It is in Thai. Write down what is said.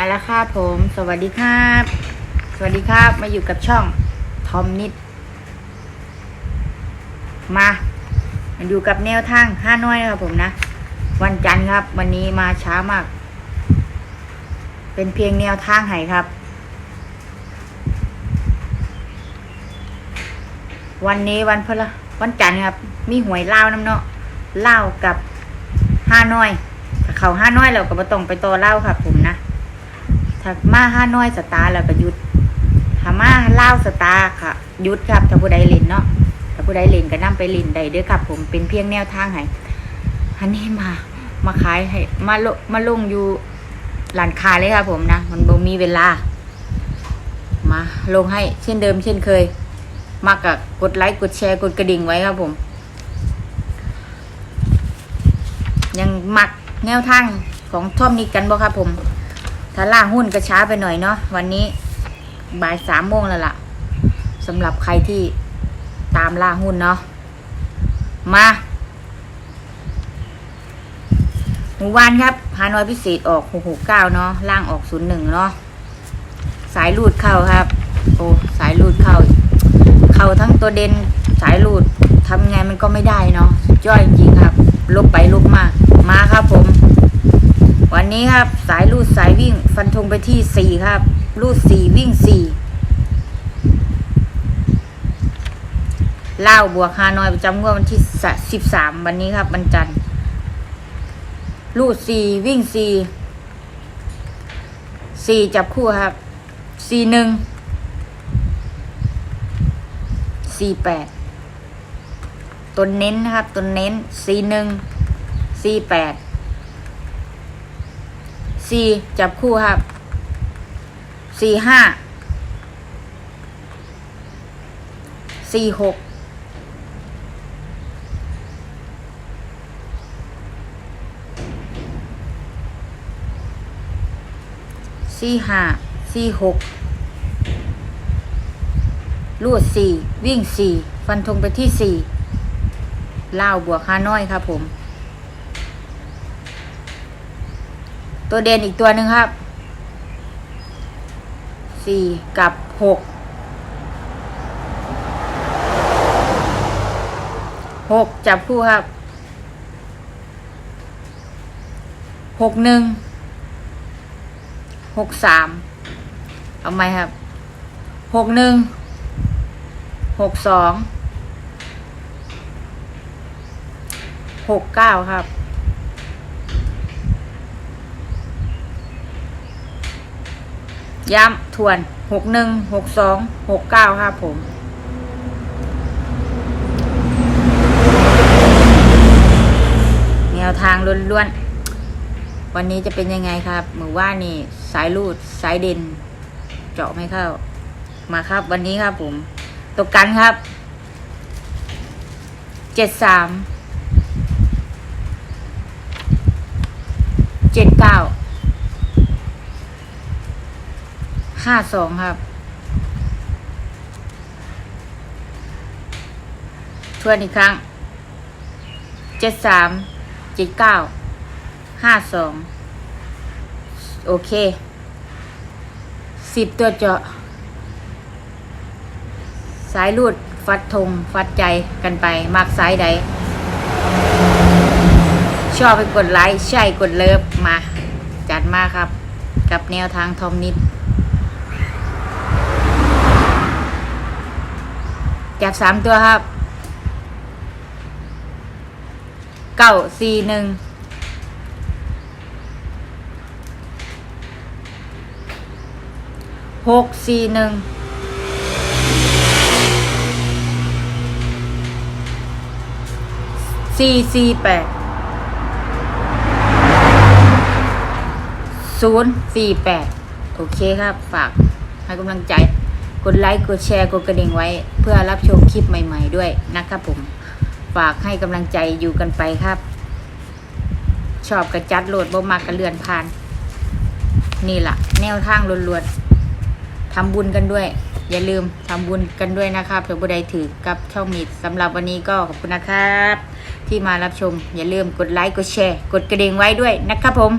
เอาละครับผม สวัสดีครับ สวัสดีครับ มาอยู่กับช่องทอมนิด มามาอยู่กับแนวทางห้าน้อยนะครับผมนะ วันจันทร์ครับ วันนี้มาช้ามาก เป็นเพียงแนวทางให้ครับ วันนี้วันพละวันจันทร์ครับ มีหวยเล่าน้ำเนาะเล่ากับห้าน้อย ถ้าเขาห้าน้อยเราก็บ่ต้องไปต่อเล่าครับผมนะ ถ้ามาห้าน้อยสตาร์เราก็หยุดถ้ามาเล่าสตาร์ค่ะหยุดครับถ้าผู้ใดเล่นเนาะถ้าผู้ใดเล่นก็นํไปเล่นได้เด้อครับ ผมเป็นเพียงแนวทางให้อันนี้มา มาขายให้มาลงมาลงอยู่ร้านค้าเลยครับผมนะมันบ่มีเวลา มาลงให้เช่นเดิม เช่นเคย มากกับกดไลค์กดแชร์กดกระดิ่งไว้ครับผม ยังมักแนวทางของท่อมนิดกันบ่ครับผม ถ้าล่าหุ้นก็ช้าไปหน่อยเนาะวันนี้บ่ายสามโมงแล้วล่ะสำหรับใครที่ตามล่าหุ้นเนาะมาหมู่บ้านครับฮานอยพิเศษออกหกหกเก้าเนาะล่างออกศูนย์หนึ่งเนาะสายรูดเข้าครับ โอ้สายรูดเข้า เข้าทั้งตัวเด่นสายรูดทำไงมันก็ไม่ได้เนาะสุดยอดจริงครับลบไปลบมามาครับผม นี้ครับ สายรูดสายวิ่ง ฟันธงไปที่สี่ครับรูดสี่วิ่งสี่เล่าบวกฮานอยประจำงวดวันที่สิบสามวันนี้ครับวันจันทร์รูดสี่วิ่งสี่สี่จับคู่ครับสี่หนึ่งสี่แปดตัวเน้นนะครับตัวเน้นสี่หนึ่งสี่แปด สี่จับคู่ครับสี่ห้าสี่หกสี่ห้าสี่หกลูดสี่วิ่งสี่ฟันธงไปที่สี่ลาวบวกห้าน้อยครับผม ตัวเด่นอีกตัวหนึ่งครับสี่กับหกหกจับคู่ครับหกหนึ่งหกสามเอาไหมครับหกหนึ่งหกสองหกเก้าครับ ย้ำทวนหกหนึ่งหกสองหกเก้าครับผม แนวทางล้วนๆ วันนี้จะเป็นยังไงครับมือว่านี่สายรูดสายเด่นเจาะไม่เข้า มาครับ วันนี้ครับผมตกกันครับเจ็ดสามเจ็ดเก้า ห้าสองครับ ทวนอีกครั้ง เจ็ดสาม เจ็ดเก้า ห้าสอง โอเค สิบตัวเจาะ สายรูด ฟัดธง ฟัดใจกันไป มากสายใด ชอบไปกดไลค์ ใช่กดเลิฟ มา จัดมาครับ กับแนวทางทอมนิด จับสามตัวครับ เก้าสี่หนึ่งหกสี่หนึ่งสี่สี่แปดศูนย์สี่แปดโอเคครับ ฝากให้กำลังใจ กดไลค์กดแชร์กดกระดิ่งไว้ เพื่อรับชมคลิปใหม่ ๆ ด้วยนะครับผม ฝากให้กำลังใจอยู่กันไปครับ ชอบกระจัดโหลดบ่มากกระเลือนผ่าน นี่แหละแนวทางล้วนๆทำบุญกันด้วย อย่าลืมทำบุญกันด้วยนะครับถ้าบุใดถือกับช่องมิดสำหรับวันนี้ก็ขอบคุณนะครับ ที่มารับชม อย่าลืมกดไลค์กดแชร์ กดกระดิ่งไว้ด้วยนะครับผม